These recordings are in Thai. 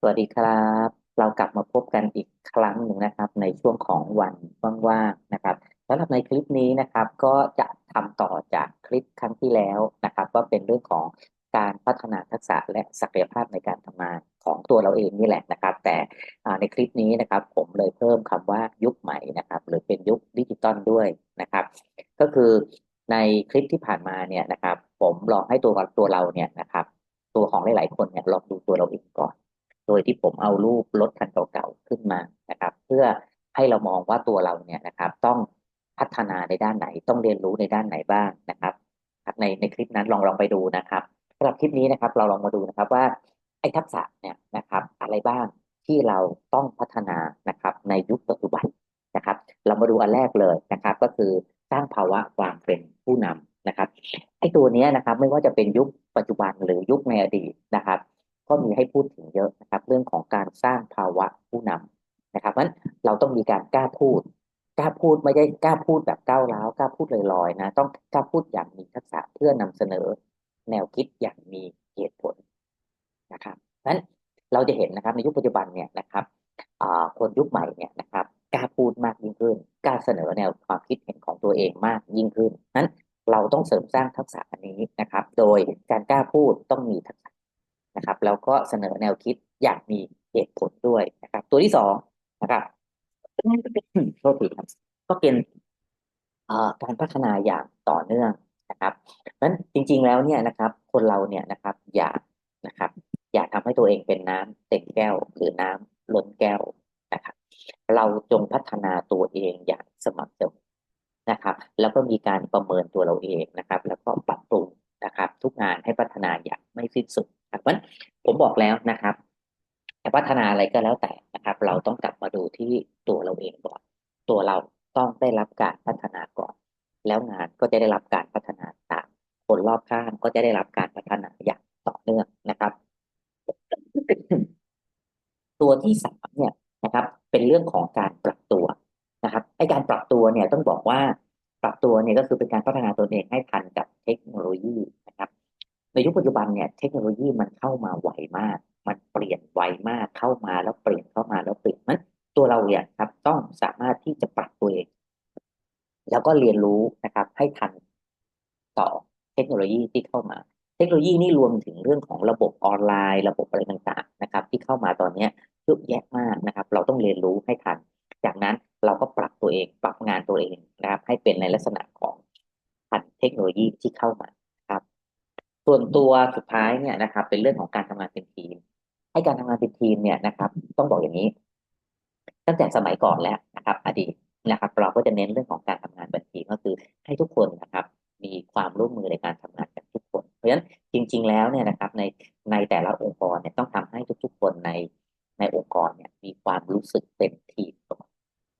สวัสดีครับ เรากลับมาพบกันอีกครั้งหนึ่งนะครับ ในช่วงของวันว่างๆนะครับสำหรับในคลิปนี้นะครับ ก็จะทำต่อจากคลิปครั้งที่แล้วนะครับก็เป็นเรื่องของการพัฒนาทักษะและศักยภาพในการทำงานของตัวเราเองนี่แหละนะครับ แต่ในคลิปนี้นะครับ ผมเลยเพิ่มคำว่ายุคใหม่นะครับ หรือเป็นยุคดิจิตอลด้วยนะครับ ก็คือในคลิปที่ผ่านมาเนี่ยนะครับ ผมลองให้ตัวตัวเราเนี่ยนะครับ ตัวของหลาย ๆ คนเนี่ยลองดูตัวเราเองก่อน โดยที่ผมเอารูปรถคันเก่าๆขึ้นมานะครับ เพื่อให้เรามองว่าตัวเราเนี่ยนะครับ ต้องพัฒนาในด้านไหนต้องเรียนรู้ในด้านไหนบ้างนะครับ ในในคลิปนั้นลองลองไปดูนะครับสำหรับคลิปนี้นะครับ เราลองมาดูนะครับว่าไอ้ทักษะเนี่ยนะครับ อะไรบ้างที่เราต้องพัฒนานะครับ ในยุคปัจจุบันนะครับ เรามาดูอันแรกเลยนะครับ ก็คือสร้างภาวะความเป็นผู้นำนะครับไอ้ตัวนี้นะครับไม่ว่าจะเป็นยุคปัจจุบันหรือยุคในอดีตนะครับ ก็มีให้พูดถึงเยอะนะครับ เรื่องของการสร้างภาวะผู้นำนะครับเพราะฉะนั้นเราต้องมีการกล้าพูด กล้าพูดไม่ได้กล้าพูดแบบก้าวร้าวกล้าพูดลอยๆนะต้องกล้าพูดอย่างมีทักษะเพื่อนำเสนอ แนวคิดอย่างมีเหตุผลนะครับนั้นเราจะเห็นนะครับในยุคปัจจุบันเนี่ยนะครับคนยุคใหม่เนี่ยนะครับกล้าพูดมากยิ่งขึ้นกล้าเสนอแนวความคิดเห็นของตัวเองมากยิ่งขึ้นนั้นเราต้องเสริมสร้างทักษะอันนี้นะครับ โดยการกล้าพูดต้องมีทักษะ นะครับแล้วก็เสนอแนวคิดอย่างมีเหตุผลด้วยนะครับ ตัวที่สองนะครับโทษทีครับก็เป็นการพัฒนาอย่างต่อเนื่องนะครับนั้นจริง ๆแล้วเนี่ยนะครับ คนเราเนี่ยนะครับอย่านะครับ อย่าทำให้ตัวเองเป็นน้ำเต็มแก้วหรือน้ำล้นแก้วนะครับ เราจงพัฒนาตัวเองอย่างสม่ำเสมอนะครับ แล้วก็มีการประเมินตัวเราเองนะครับ แล้วก็ปรับปรุงนะครับ ทุกงานให้พัฒนาอย่างไม่สิ้นสุด ครับเพราะผมบอกแล้วนะครับพัฒนาอะไรก็แล้วแต่นะครับ เราต้องกลับมาดูที่ตัวเราเองก่อน ตัวเราต้องได้รับการพัฒนาก่อน แล้วงานก็จะได้รับการพัฒนาตามคนรอบข้างก็จะได้รับการพัฒนาอย่างต่อเนื่องนะครับ ตัวที่สามเนี่ยนะครับ เป็นเรื่องของการปรับตัวนะครับไอการปรับตัวเนี่ยต้องบอกว่าปรับตัวเนี่ยก็คือเป็นการพัฒนาตัวเองให้ทันกับเทคโนโลยี ในยุคปัจจุบันเนี่ยเทคโนโลยีมันเข้ามาไวมาก มันเปลี่ยนไวมากเข้ามาแล้วเปลี่ยนเข้ามาแล้วเปลี่ยนมันตัวเราเนี่ยครับต้องสามารถที่จะปรับตัวเอง แล้วก็เรียนรู้นะครับ ให้ทันต่อเทคโนโลยีที่เข้ามา เทคโนโลยีนี่รวมถึงเรื่องของระบบออนไลน์ ระบบอะไรต่างๆนะครับ ที่เข้ามาตอนนี้เยอะแยะมากนะครับ เราต้องเรียนรู้ให้ทัน จากนั้นเราก็ปรับตัวเอง ปรับงานตัวเองนะครับ ให้เป็นในลักษณะของทันเทคโนโลยีที่เข้ามา ส่วนตัวสุดท้ายเนี่ยนะครับ เป็นเรื่องของการทำงานเป็นทีม ให้การทำงานเป็นทีมเนี่ยนะครับ ต้องบอกอย่างนี้ ตั้งแต่สมัยก่อนแล้วนะครับ อดีตนะครับ เราก็จะเน้นเรื่องของการทำงานเป็นทีมก็คือให้ทุกคนนะครับ มีความร่วมมือในการทำงานกันทุกคน เพราะฉะนั้นจริง ๆ แล้วเนี่ยนะครับ ในในแต่ละองค์กรเนี่ยต้องทำให้ทุก ๆ คนในในองค์กรเนี่ยมีความรู้สึกเป็นทีม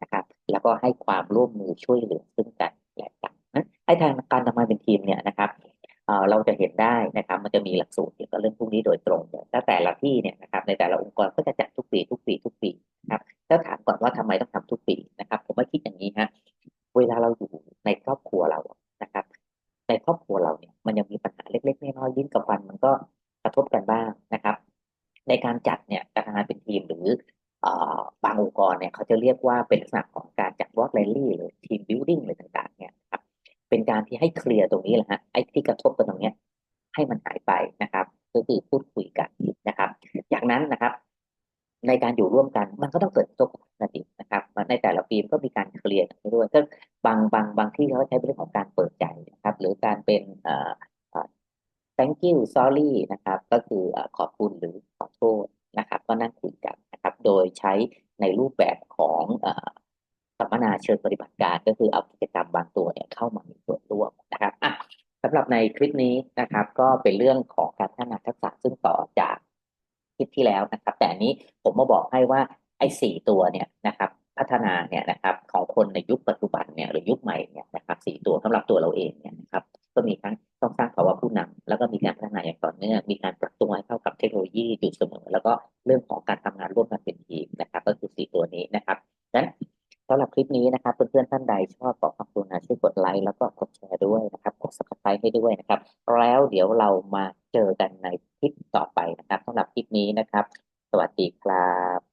นะครับ แล้วก็ให้ความร่วมมือช่วยเหลือซึ่งกันและกันนะไอ้ทางการทำงานเป็นทีมเนี่ยนะครับ เราจะเห็นได้นะครับมันจะมีหลักสูตรเกี่ยวกับเรื่องพวกนี้โดยตรงแต่แต่ละที่เนี่ยนะครับในแต่ละองค์กรก็จะจัดทุกปีทุกปีทุกปีนะครับแล้วถามก่อนว่าทำไมต้องทำทุกปีนะครับ ผมไม่คิดอย่างนี้ฮะเวลาเราอยู่ในครอบครัวเรานะครับ ในครอบครัวเราเนี่ยมันยังมีปัญหาเล็กๆน้อยๆยิ้มกับฟันมันก็กระทบกันบ้างนะครับ ในการจัดเนี่ยการทำงานเป็นทีมหรือบางองค์กรเนี่ยเขาจะเรียกว่าเป็นลักษณะของการจัดวอล์กแรลลี่หรือทีมบิวดิ้งอะไร ที่ให้เคลียร์ตรงนี้แหละฮะไอ้ที่กระทบกันตรงเนี้ยให้มันหายไปนะครับ ก็คือพูดคุยกันนะครับ จากนั้นนะครับ ในการอยู่ร่วมกันมันก็ต้องเกิดโปกตินะครับในแต่ละปีมก็มีการเคลียร์กันด้วยก็บางบางบางที่เขาใช้เรื่องของการเปิดใจนะครับ หรือการเป็นเอ่อ thank you sorry นะครับ ก็คือขอบคุณหรือขอโทษนะครับ ก็นั่งคุยกันนะครับ โดยใช้ในรูปแบบของสัมมนาเชิงปฏิบัติการก็คือเอาำหรับในคลิปนี้นะครับ ก็เป็นเรื่องของการพัฒนาทักษะซึ่งต่อจากคลิปที่แล้วนะครับ แต่นี้ผมมาบอกให้ว่าไอ้สี่ตัวเนี่ยนะครับ พัฒนาเนี่ยนะครับของคนในยุคปัจจุบันเนี่ยหรือยุคใหม่เนี่ยนะครับสี่ตัวสำหรับตัวเราเองเนี่ยนะครับ ก็มีทั้งต้องสร้างภาวะผู้นำแล้วก็มีการพัฒนาอย่างต่อเนื่องมีการปรับตัวให้เข้ากับเทคโนโลยีอยู่เสมอ แล้วก็เรื่องของการทำงานร่วมกันเป็นทีมนะครับ ก็คือสี่ตัวนี้นะครับดังนั้นสำหรับคลิปนี้นะครับเพื่อนๆท่านใดชอบขอความกรุณาช่วยกดไลค์แล้วก็กดแชร์ด้วยนะครับ subscribe ให้ด้วยนะครับ แล้วเดี๋ยวเรามาเจอกันในคลิปต่อไปนะครับสำหรับคลิปนี้นะครับ สวัสดีครับ